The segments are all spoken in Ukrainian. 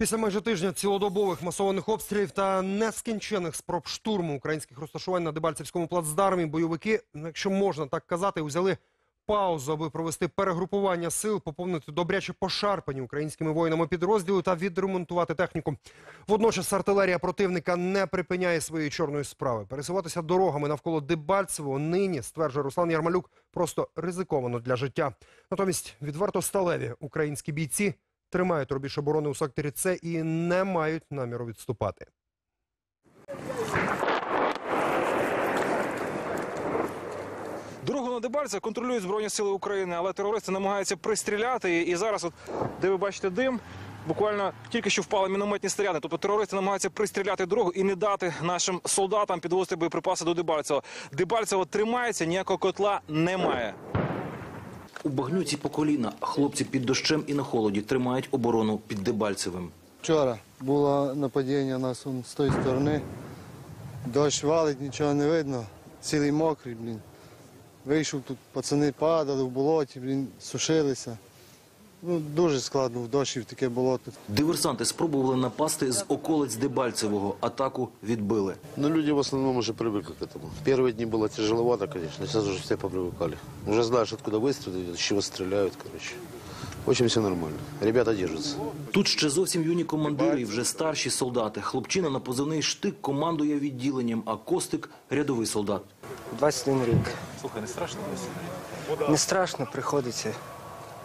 Після майже тижня цілодобових масованих обстрілів та нескінчених спроб штурму українських розташувань на Дебальцевському плацдармі бойовики, ну, якщо можна так казати, взяли паузу, аби провести перегрупування сил, поповнити добряче пошарпані українськими воїнами підрозділи та відремонтувати техніку. Водночас артилерія противника не припиняє своєї чорної справи. Пересуватися дорогами навколо Дебальцевого нині, стверджує Руслан Ярмалюк, просто ризиковано для життя. Натомість відверто сталеві українські бійці тримають рубіж оборони у секторі С і не мають наміру відступати. Дорогу на Дебальця контролюють Збройні Сили України, але терористи намагаються пристріляти. І зараз, от, де ви бачите дим, буквально тільки що впали мінометні снаряди. Тобто терористи намагаються пристріляти дорогу і не дати нашим солдатам підвозити боєприпаси до Дебальцева. Дебальцево тримається, ніякого котла немає. У багнюці по коліна хлопці під дощем і на холоді тримають оборону під Дебальцевим. Вчора було нападіння нас з тої сторони. Дощ валить, нічого не видно. Цілий мокрий, блін. Вийшов тут, пацани падали в болоті, блін, сушилися. Ну, дуже складно в дощі в таке болото. Диверсанти спробували напасти з околиць Дебальцевого. Атаку відбили. Но Ну, люди в основном уже привыкли к этому. Первые дни было тяжеловато, конечно, сейчас уже все попривыкали. Уже знаешь, откуда выстрелы идут, с чего стреляют, короче. В общем, все нормально. Ребята держатся. Тут ще зовсім юні командири і вже старші солдати. Хлопчина на позивний штик командує відділенням, а Костик – рядовий солдат. 21 рік. Слухай, не страшно? Не страшно, приходиться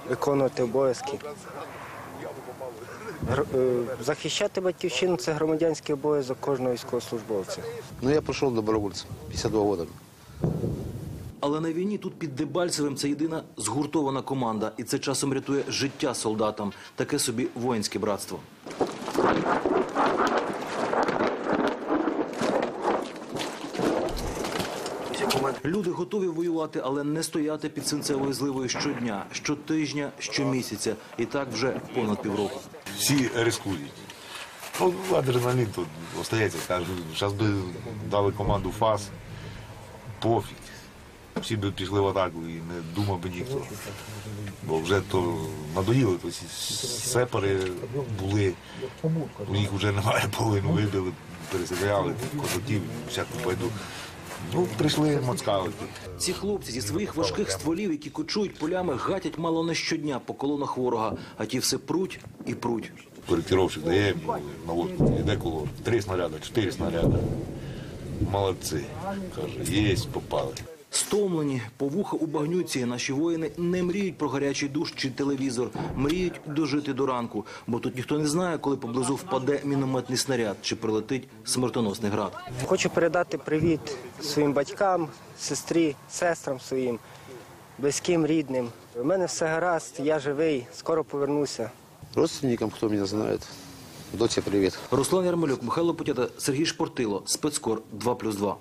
виконувати обов'язки. Е, Захищати батьківщину це громадянський обов'язок кожного військовослужбовця. Ну я прийшов добровольцем, 52 роки. Але на війні тут під Дебальцевим це єдина згуртована команда. І це часом рятує життя солдатам. Таке собі воїнське братство. Люди готові воювати, але не стояти під свинцевою зливою щодня, щотижня, щомісяця. І так вже понад півроку. всі рискують. Ну, адреналін тут остається. Кажу, зараз би дали команду ФАС, пофіг. Всі би пішли в атаку і не думав би ніхто. Бо вже то надоїли, то ці сепари були, у них вже немає половину вибили, перестріляли, козаків, всяку пойду. Ну, прийшли моцкалити. Ці хлопці зі своїх важких стволів, які кочують полями, гатять мало не щодня по колонах ворога, а ті все пруть і пруть. Коректировщик дає наводку, іде коло три снаряди, чотири снаряди. Молодці. Каже, єсть, попали. Стомлені, по вуха у багнюці, наші воїни не мріють про гарячий душ чи телевізор, мріють дожити до ранку, бо тут ніхто не знає, коли поблизу впаде мінометний снаряд чи прилетить смертоносний град. Хочу передати привіт своїм батькам, сестрі, сестрам своїм, близьким, рідним. У мене все гаразд, я живий, скоро повернуся. Родственникам, кто меня знает, доте привет. Руслан Ярмолюк, Михайло Путята, Сергій Шпортило, спецкор 2+,2.